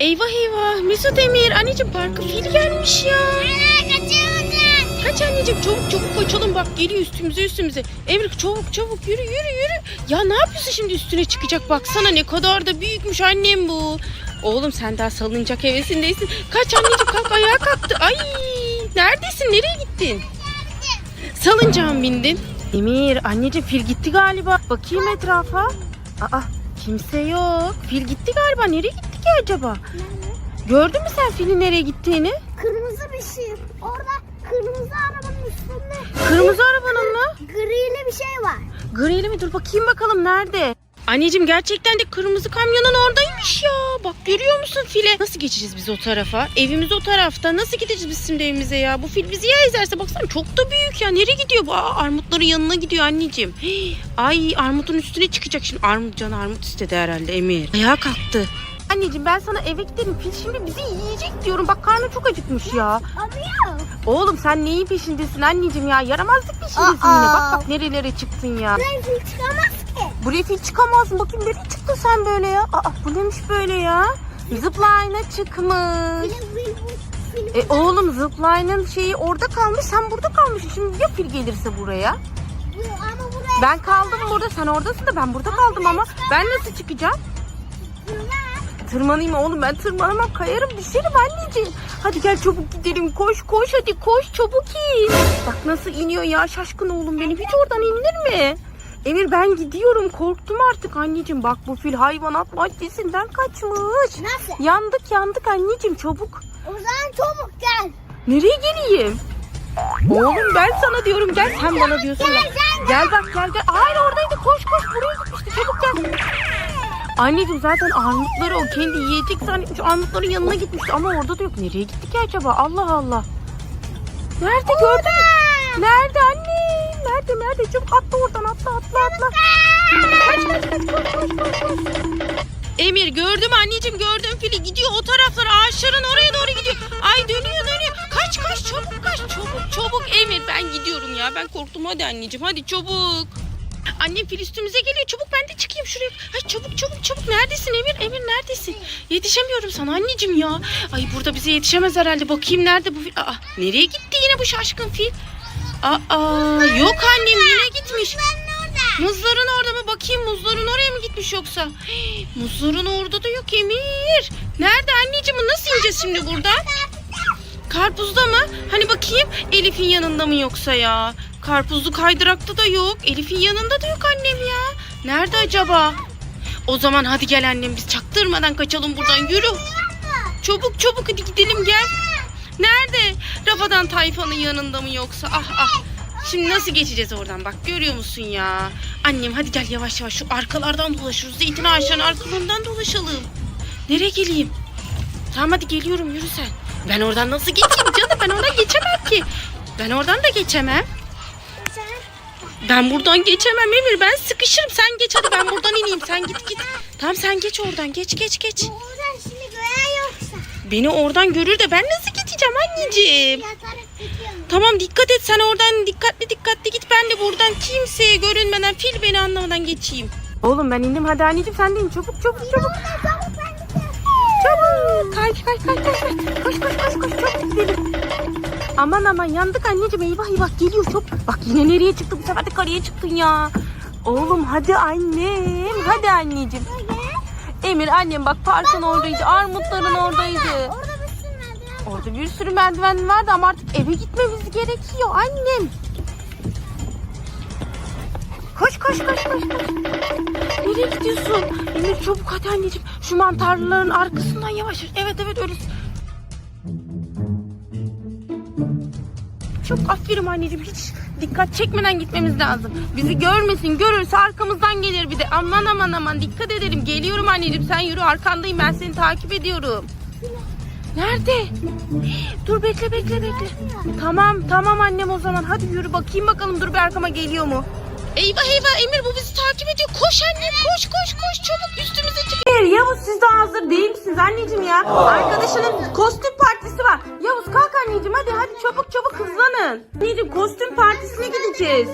eyvah eyvah. Mesut Emir anneciğim parka fil gelmiş ya. Kaç anneciğim çabuk çabuk kaçalım bak geliyor üstümüze üstümüze. Emir çabuk çabuk yürü yürü yürü. Ya ne yapıyorsun şimdi üstüne çıkacak baksana ne kadar da büyükmüş annem bu. Oğlum sen daha salınacak hevesindesin. Kaç anneciğim kalk ayağa kalktı. Ay neredesin nereye gittin? Salıncağın bindin. Emir anneciğim fil gitti galiba. Bakayım etrafa. Aa kimse yok. Fil gitti galiba. Nereye gitti ki acaba? Gördün mü sen filin nereye gittiğini? Kırmızı bir şey. Orada kırmızı arabanın üstünde Kırmızı arabanın mı? griyle bir şey var. Grili mi? Dur bakayım bakalım nerede? Anneciğim gerçekten de kırmızı kamyonun oradaymış ya. Bak görüyor musun file? Nasıl geçeceğiz biz o tarafa? Evimiz o tarafta. Nasıl gideceğiz biz şimdi evimize ya? Bu fil bizi ya ezerse baksana çok da büyük ya. Nereye gidiyor bu? Aa, armutların yanına gidiyor anneciğim. Hii, Ay armutun üstüne çıkacak şimdi. Armut can armut istedi herhalde Emir. Ayağa kalktı. Anneciğim ben sana eve gidelim. Fil şimdi bizi yiyecek diyorum. Bak karnı çok acıkmış ya. Arıyor. Oğlum sen neyin peşindesin anneciğim ya? Yaramazlık peşindesin Aa. yine. Bak bak nerelere çıktın ya. Ben fil çıkamaz ki. Buraya fil çıkamaz mı? Bakayım nereye çıktın sen böyle ya? Aa bu neymiş böyle ya? Zipline'a çıkmış. Fil, fil, fil, fil. E oğlum zipline'ın şeyi orada kalmış. Sen burada kalmışsın. Şimdi ya fil gelirse buraya? Bu- Ama buraya Ben kaldım burada. Sen oradasın da ben burada kaldım ama. Ben nasıl çıkacağım? Tırmanayım oğlum ben tırmanamam kayarım düşerim anneciğim. Hadi gel çabuk gidelim koş koş hadi koş çabuk in. Bak nasıl iniyor ya şaşkın oğlum benim hiç oradan inilir mi? Emir ben gidiyorum korktum artık anneciğim bak bu fil hayvanat bahçesinden kaçmış. Nasıl? Yandık yandık anneciğim çabuk. O zaman çabuk gel. Nereye geleyim? Oğlum ben sana diyorum gel sen bana diyorsun ya. Gel, gel, Gel bak gel gel. Hayır oradaydı koş koş buraya gitmişti çabuk gel. Anneciğim zaten armutları o kendi yiyecek zannetmiş. Armutların yanına gitmişti ama orada da yok. Nereye gitti ki acaba? Allah Allah. Nerede gördün mü? Nerede anne? Nerede nerede? Çabuk atla oradan atla atla atla. Kaç kaç kaç koş koş koş koş. Emir gördüm anneciğim gördüm fili gidiyor o taraflara ağaçların oraya doğru gidiyor. Ay dönüyor dönüyor. Kaç kaç çabuk kaç çabuk çabuk Emir ben gidiyorum ya ben korktum hadi anneciğim hadi çabuk. Annem fil üstümüze geliyor çabuk ben de çıkayım şuraya. Ay çabuk çabuk çabuk neredesin Emir Emir neredesin? Yetişemiyorum sana anneciğim ya. Ay burada bize yetişemez herhalde bakayım nerede bu fil. Aa nereye gitti yine bu şaşkın fil? Aa yok annem yine gitmiş. Muzların orada mı? Bakayım muzların oraya mı gitmiş yoksa? Hii, muzların orada da yok Emir. Nerede anneciğim? Nasıl ineceğiz şimdi buradan? Karpuzda mı? Hani bakayım Elif'in yanında mı yoksa ya? Karpuzlu kaydırakta da yok. Elif'in yanında da yok annem ya. Nerede acaba? O zaman hadi gel annem biz çaktırmadan kaçalım buradan yürü. Çabuk çabuk hadi gidelim gel. Nerede? Rafadan tayfanın yanında mı yoksa? Ah ah. Şimdi nasıl geçeceğiz oradan bak görüyor musun ya? Annem hadi gel yavaş yavaş şu arkalardan dolaşıyoruz. Zeytin ağaçlarının arkalarından dolaşalım. Nereye geleyim? Tamam hadi geliyorum yürü sen. Ben oradan nasıl geçeyim canım? Ben oradan geçemem ki. Ben oradan da geçemem. Ben buradan geçemem Emir. Ben sıkışırım. Sen geç hadi ben buradan ineyim. Sen git git. Tamam sen geç oradan. Geç geç geç. buradan şimdi gören yoksa. Beni oradan görür de ben nasıl geçeceğim anneciğim? Yatarak gidiyorum. Tamam dikkat et sen oradan dikkatli dikkatli git. Ben de buradan kimseye görünmeden fil beni anlamadan geçeyim. Oğlum ben indim hadi anneciğim sen de in çabuk çabuk çabuk. Çabuk kaç kaç kaç. kaç. Koş koş koş koş çabuk gidelim. Aman aman yandık anneciğim eyvah eyvah geliyor çok. Bak yine nereye çıktı bu sefer de karaya çıktın ya. Oğlum hadi annem hadi anneciğim. Emir annem bak parkın oradaydı armutların oradaydı. Orada bir sürü merdiven var. Orada bir sürü merdiven vardı ama artık eve gitmemiz gerekiyor annem. Koş koş koş koş koş. Nereye gidiyorsun? Emir çabuk hadi anneciğim. Şu mantarların arkasından yavaş. Evet evet öyle. Çok aferin anneciğim hiç dikkat çekmeden gitmemiz lazım. Bizi görmesin görürse arkamızdan gelir bir de. Aman aman aman dikkat edelim. Geliyorum anneciğim sen yürü arkandayım ben seni takip ediyorum. Nerede? Dur bekle bekle bekle. Tamam tamam annem o zaman hadi yürü bakayım bakalım dur bir arkama geliyor mu? Eyvah eyvah Emir bu bizi takip ediyor. Koş annem koş koş koş çabuk üstümüze çık. Hayır Yavuz siz de hazır değil misiniz anneciğim ya? Arkadaşının kostüm var. Yavuz kalk anneciğim hadi hadi çabuk çabuk hızlanın. Anneciğim kostüm partisine gideceğiz.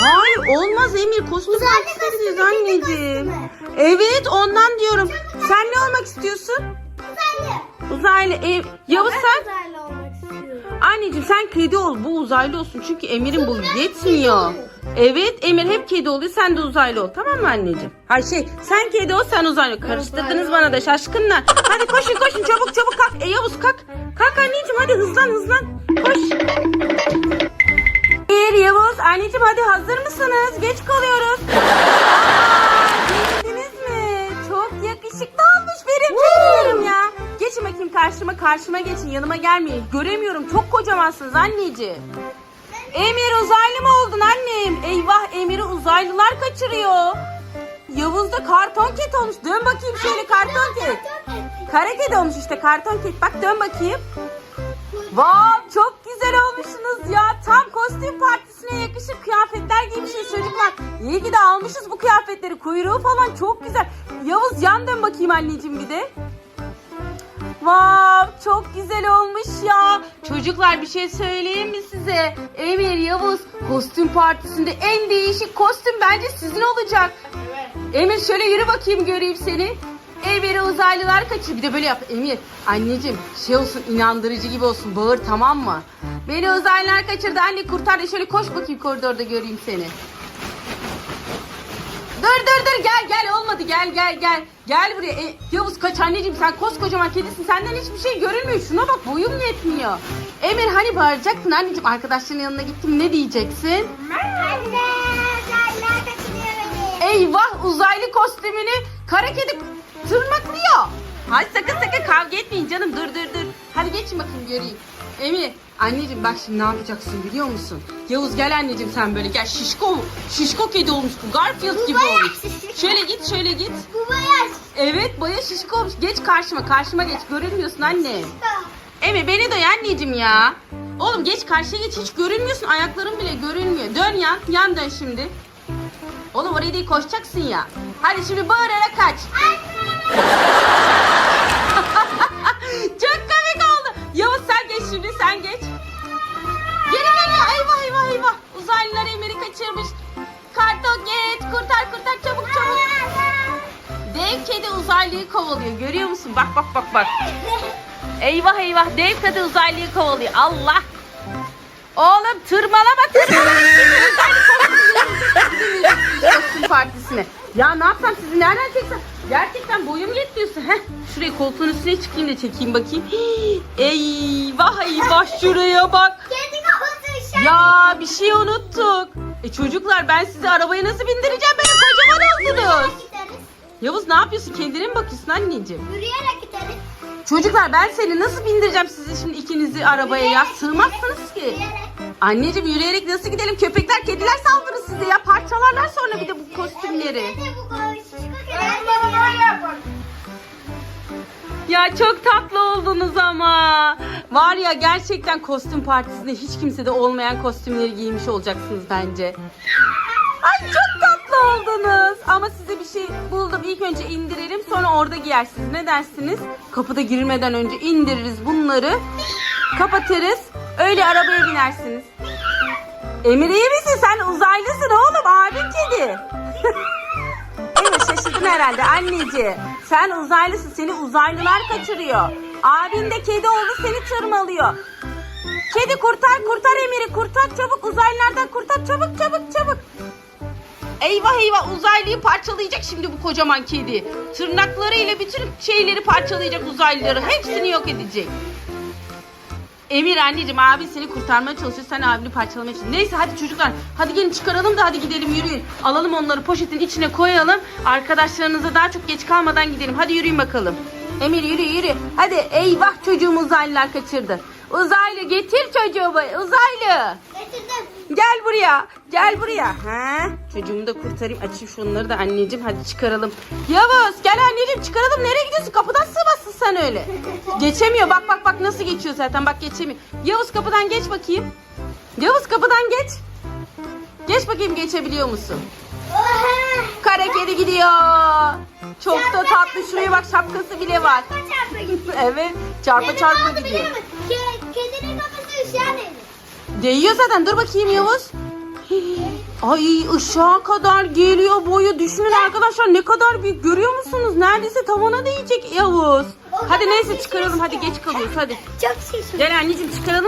Hayır olmaz Emir. Kostüm partisine gideceğiz anneciğim. Evet ondan diyorum. Sen ne olmak istiyorsun? Uzaylı. Uzaylı. Ev... Yavuz sen? uzaylı olmak istiyorum. Anneciğim sen kedi ol. Bu uzaylı olsun. Çünkü Emir'in bu yetmiyor. Evet Emir hep kedi oluyor. Sen de uzaylı ol. Tamam mı anneciğim? Hayır şey sen kedi ol sen uzaylı ol. Karıştırdınız bana da şaşkınlar. Hadi koşun koşun çabuk çabuk kalk. E Yavuz kalk. Kalk anneciğim hadi hızlan hızlan. Koş. Bir Yavuz anneciğim hadi hazır mısınız? Geç kalıyoruz. Aa, Beğendiniz mi? Çok yakışıklı olmuş benim canım ya. Geçin bakayım karşıma karşıma geçin yanıma gelmeyin. Göremiyorum çok kocamansınız anneciğim. Emir uzaylı mı oldun annem? Eyvah Emir'i uzaylılar kaçırıyor. Yavuz da karton ket olmuş. Dön bakayım şöyle karton ket. Kara kedi olmuş işte karton ket. Bak dön bakayım. Vav çok güzel olmuşsunuz ya. Tam kostüm partisine yakışır kıyafetler giymişsiniz çocuklar. İyi ki de almışız bu kıyafetleri. Kuyruğu falan çok güzel. Yavuz yan dön bakayım anneciğim bir de. Vav çok güzel olmuş ya. Çocuklar bir şey söyleyeyim mi size? Emir Yavuz kostüm partisinde en değişik kostüm bence sizin olacak. Emir şöyle yürü bakayım göreyim seni. Emir'i uzaylılar kaçır. Bir de böyle yap. Emir anneciğim şey olsun inandırıcı gibi olsun. Bağır tamam mı? Beni uzaylılar kaçırdı. Anne kurtar da şöyle koş bakayım koridorda göreyim seni. Dur dur dur gel gel olmadı gel gel gel. Gel buraya. E, Yavuz kaç anneciğim sen koskocaman kedisin. Senden hiçbir şey görünmüyor. Şuna bak boyum yetmiyor. Emir hani bağıracaktın anneciğim arkadaşların yanına gittim ne diyeceksin? Anne, uzaylılar kaçırıyor. Eyvah uzaylı kostümünü kara kedi tırmaklıyor. Hadi sakın sakın kavga etmeyin canım dur dur dur. Hadi geçin bakayım göreyim. Emir anneciğim bak şimdi ne yapacaksın biliyor musun? Yavuz gel anneciğim sen böyle gel şişko şişko kedi olmuş bu Garfield gibi bayağı olmuş. şişko. Şöyle git şöyle git. Bu bayağı Evet baya şişko olmuş. Geç karşıma karşıma geç görünmüyorsun anne. Emir beni de anneciğim ya. Oğlum geç karşıya geç hiç görünmüyorsun ayakların bile görünmüyor. Dön yan yan dön şimdi. Oğlum oraya değil koşacaksın ya. Hadi şimdi bağırarak kaç. Çok musun? Bak bak bak bak. Eyvah eyvah dev kedi uzaylıyı kovalıyor. Allah. Oğlum tırmalama tırmalama. Uzaylı partisine. Ya ne yapsam sizi nereden çeksem? Gerçekten boyum yetmiyorsa. Heh, şuraya koltuğun üstüne çıkayım da çekeyim bakayım. Hii, Eyvah eyvah şuraya bak. Kafası. Ya bir şey unuttuk. E çocuklar ben sizi arabaya nasıl bindireceğim? Böyle kocaman oldunuz. Yürüyerek. Yavuz ne yapıyorsun? Kendine mi bakıyorsun anneciğim? Yürüyerek gideriz. Çocuklar ben seni nasıl bindireceğim sizi şimdi ikinizi arabaya ya? Sığmazsınız ki. Yürüyerek. Anneciğim yürüyerek nasıl gidelim? Köpekler, kediler saldırır size ya. Parçalarlar sonra bir de bu kostümleri. Ya çok tatlı oldunuz ama. Var ya gerçekten kostüm partisinde hiç kimsede olmayan kostümleri giymiş olacaksınız bence. Ay çok oldunuz. Ama size bir şey buldum. İlk önce indirelim sonra orada giyersiniz. Ne dersiniz? Kapıda girilmeden önce indiririz bunları. Kapatırız. Öyle arabaya binersiniz. Emir iyi misin? Sen uzaylısın oğlum. Abin kedi. Emir şaşırdın herhalde anneciğim. Sen uzaylısın. Seni uzaylılar kaçırıyor. Abin de kedi oldu seni tırmalıyor. Kedi kurtar kurtar Emir'i kurtar çabuk uzaylılardan kurtar çabuk çabuk çabuk. Eyvah eyvah uzaylıyı parçalayacak şimdi bu kocaman kedi. Tırnaklarıyla bütün şeyleri parçalayacak uzaylıları. Hepsini yok edecek. Emir anneciğim abi seni kurtarmaya çalışıyor. Sen abini parçalamaya çalışıyorsun. Neyse hadi çocuklar. Hadi gelin çıkaralım da hadi gidelim yürüyün. Alalım onları poşetin içine koyalım. Arkadaşlarınıza daha çok geç kalmadan gidelim. Hadi yürüyün bakalım. Emir yürü yürü. Hadi eyvah çocuğumu uzaylılar kaçırdı. Uzaylı getir çocuğumu. Uzaylı. Getirdim. Gel buraya. Gel buraya. Ha? Çocuğumu da kurtarayım. Açayım şunları da anneciğim. Hadi çıkaralım. Yavuz gel anneciğim çıkaralım. Nereye gidiyorsun? Kapıdan sığmazsın sen öyle. Geçemiyor. Bak bak bak nasıl geçiyor zaten. Bak geçemiyor. Yavuz kapıdan geç bakayım. Yavuz kapıdan geç. Geç bakayım geçebiliyor musun? Kara kedi gidiyor. Çok da tatlı. Şuraya bak şapkası bile var. Çarpa çarpa gidiyor. Evet. Çarpa Benim çarpa gidiyor. Kedinin kafası üşüyen benim. Değiyor zaten. Dur bakayım Yavuz. Ay ışığa kadar geliyor boyu. Düşünün arkadaşlar ne kadar büyük görüyor musunuz? Neredeyse tavana değecek Yavuz. Hadi neyse çıkaralım hadi geç kalıyoruz hadi. Çok şaşırdım. Gel anneciğim çıkaralım.